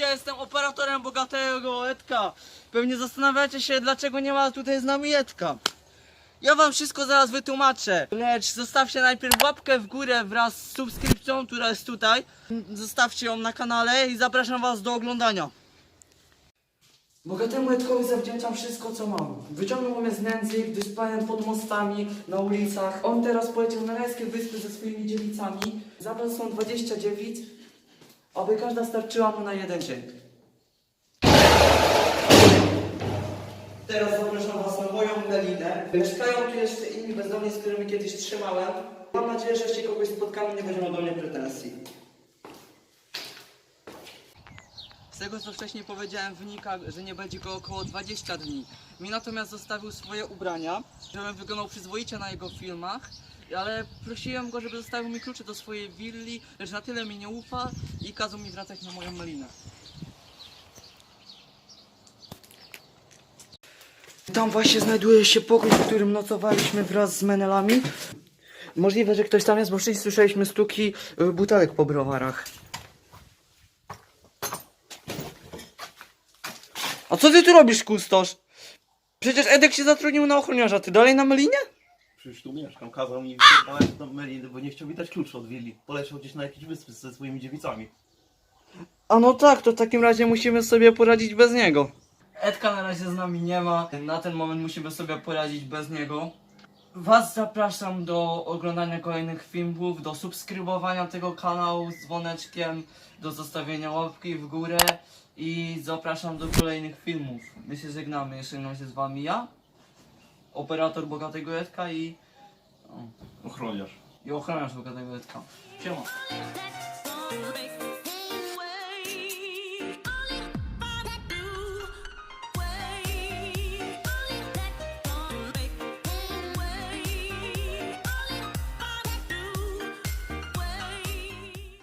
ja jestem operatorem bogatego Edka. Pewnie zastanawiacie się, dlaczego nie ma tutaj z nami Edka. Ja wam wszystko zaraz wytłumaczę. Lecz zostawcie najpierw łapkę w górę wraz z subskrypcją, która jest tutaj. Zostawcie ją na kanale i zapraszam was do oglądania. Bogatemu Edkowi zawdzięczam wszystko, co mam. Wyciągnął mnie z nędzy, gdy spałem pod mostami, na ulicach. On teraz poleciał na rajskie wyspy ze swoimi dziewicami. Zabrał są 20 dziewic, aby każda starczyła mu na jeden dzień. Teraz zapraszam was na moją Melinę. Mieszkają tu jeszcze inni bezdomni, z którymi kiedyś trzymałem. Mam nadzieję, że jeśli kogoś spotkamy, nie będziemy do mnie pretensji. Z tego co wcześniej powiedziałem wynika, że nie będzie go około 20 dni. Mi natomiast zostawił swoje ubrania, żebym wyglądał przyzwoicie na jego filmach, ale prosiłem go, żeby zostawił mi klucze do swojej willi, lecz na tyle mi nie ufa i kazał mi wracać na moją melinę. Tam właśnie znajduje się pokój, w którym nocowaliśmy wraz z menelami. Możliwe, że ktoś tam jest, bo wcześniej słyszeliśmy stuki y, butelek po browarach. A co ty tu robisz, kustosz? Przecież Edek się zatrudnił na ochroniarza, ty dalej na melinie? Przecież tu mieszkam, kazał mi wyjechać do Meliny, bo nie chciał mi dać klucz od willi. Poleciał gdzieś na jakieś wyspy ze swoimi dziewicami. A no tak, to w takim razie musimy sobie poradzić bez niego. Edka na razie z nami nie ma. Na ten moment musimy sobie poradzić bez niego. Was zapraszam do oglądania kolejnych filmów, do subskrybowania tego kanału z dzwoneczkiem, do zostawienia łapki w górę i zapraszam do kolejnych filmów. My się żegnamy, jeszcze żegnam się z wami ja, operator Bogatego Edka i, o, Ochroniarz. i ochroniarz Bogatego Edka. Siema.